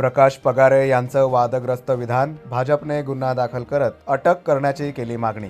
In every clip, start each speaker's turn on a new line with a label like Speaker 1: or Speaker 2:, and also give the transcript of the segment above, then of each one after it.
Speaker 1: प्रकाश पगारे यांचं वादग्रस्त विधान भाजपने गुन्हा दाखल करत अटक करण्याची केली मागणी.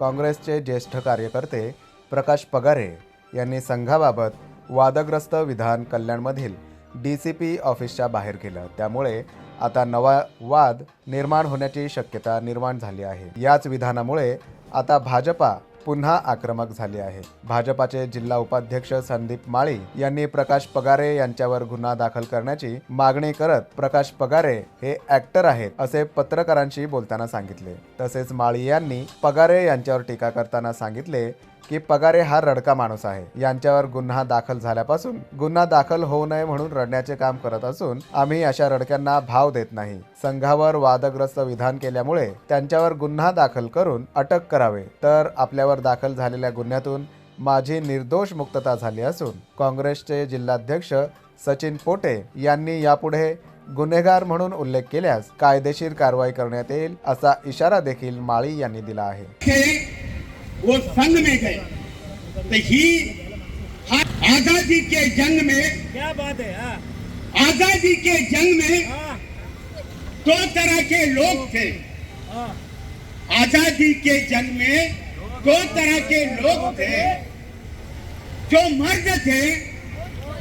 Speaker 1: काँग्रेसचे ज्येष्ठ कार्यकर्ते प्रकाश पगारे यांनी संघाबाबत वादग्रस्त विधान कल्याणमधील डी सी पी ऑफिसच्या बाहेर केलं. त्यामुळे आता नवा वाद निर्माण होण्याची शक्यता निर्माण झाली आहे. याच विधानामुळे आता भाजपा पुन्हा आक्रमक झाली आहे. भाजपाचे जिल्हा उपाध्यक्ष संदीप माळी यांनी प्रकाश पगारे यांच्यावर गुन्हा दाखल करण्याची मागणी करत प्रकाश पगारे हे ऍक्टर आहेत असे पत्रकारांशी बोलताना सांगितले. तसेच माळी यांनी पगारे यांच्यावर टीका करताना सांगितले की पगारे हा रडका माणूस आहे. यांच्यावर गुन्हा दाखल झाल्यापासून गुन्हा दाखल होऊ नये म्हणून रडण्याचे काम करत असून आम्ही अशा रडक्यांना भाव देत नाही. संघावर वादग्रस्त विधान केल्यामुळे त्यांच्यावर गुन्हा दाखल करून अटक करावे. तर आपल्यावर दाखल झालेल्या गुन्ह्यातून माझी निर्दोष मुक्तता झाली असून काँग्रेसचे जिल्हाध्यक्ष सचिन पोटे यांनी यापुढे गुन्हेगार म्हणून उल्लेख केल्यास कायदेशीर कारवाई करण्यात येईल असा इशारा देखील माळी यांनी दिला आहे.
Speaker 2: वो संघ में गए। तो ही आज़ादी के जंग में
Speaker 3: क्या बात है हाँ।
Speaker 2: आज़ादी के जंग में
Speaker 3: हाँ।
Speaker 2: दो तरह के लोग थे।
Speaker 3: हाँ।
Speaker 2: आज़ादी के जंग में दो तरह के लोग थे। जो मर्द थे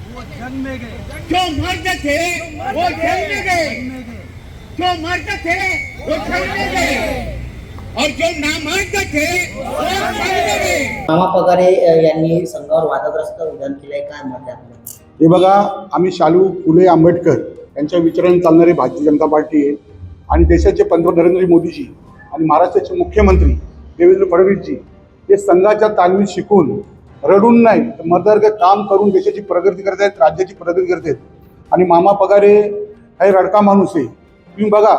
Speaker 2: वो
Speaker 3: जंग में गए।
Speaker 2: जो मर्द थे वो जंग में गए। जो मर्द थे वो जंग में गए। और जो नामर्द थे वो
Speaker 4: मामा पगारे यांनी संघावर वादग्रस्त विधान केलंय काय मत आहे
Speaker 5: हे बघा आम्ही शालू फुले आंबेडकर यांच्या विचाराने चालणारी भारतीय जनता पार्टी आहे आणि देशाचे पंतप्रधान नरेंद्र मोदीजी आणि महाराष्ट्राचे मुख्यमंत्री देवेंद्र फडणवीसजी हे संघाच्या तालमीत शिकून रडून नाही तर मतदार काम करून देशाची प्रगती करत आहेत राज्याची प्रगती करत आहेत आणि मामा पगारे हे रडका माणूस आहे. तुम्ही बघा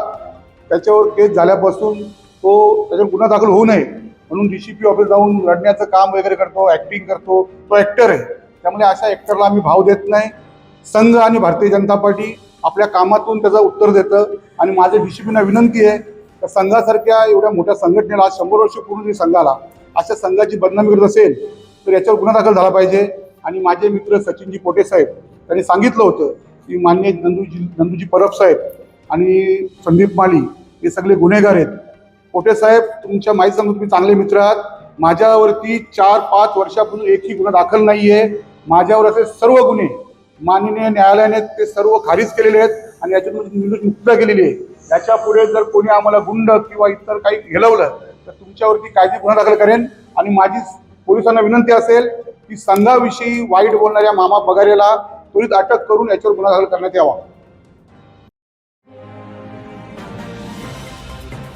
Speaker 5: त्याच्यावर केस झाल्यापासून तो त्याच्यावर गुन्हा दाखल होऊ नये. म्हणून डी सी पी ऑफिस जाऊन लढण्याचं काम वगैरे करतो ऍक्टिंग करतो. तो ऍक्टर आहे. त्यामुळे अशा ऍक्टरला आम्ही भाव देत नाही. संघ आणि भारतीय जनता पार्टी आपल्या कामातून त्याचं उत्तर देतं. आणि माझं डी सी पीना विनंती आहे तर संघासारख्या एवढ्या मोठ्या संघटनेला शंभर वर्ष पूर्ण संघाला अशा संघाची बदनामी करत असेल तर याच्यावर गुन्हा दाखल झाला पाहिजे. आणि माझे मित्र सचिनजी पोटे साहेब त्यांनी सांगितलं होतं की मान्य नंदूजी नंदूजी परब साहेब आणि संदीप माली हे सगळे गुन्हेगार आहेत. पोटे साहेब? तुमच्या माहिती सांगतो तुम्ही चांगले मित्र आहात. माझ्यावरती चार पाच वर्षापासून एकही गुन्हा दाखल नाही आहे माझ्यावर असे सर्व गुन्हे माननीय न्यायालयाने ते सर्व खारिज केलेले आहेत आणि याच्यातून निवडणूक मुक्त केलेली आहे. याच्यापुढे जर कोणी आम्हाला गुंड किंवा इतर काही हेलवलं तर तुमच्यावरती कायदे गुन्हा दाखल करेन. आणि माझी पोलिसांना विनंती असेल की संघाविषयी वाईट बोलणाऱ्या मामा पगारेला त्वरित अटक करून याच्यावर गुन्हा दाखल करण्यात यावा.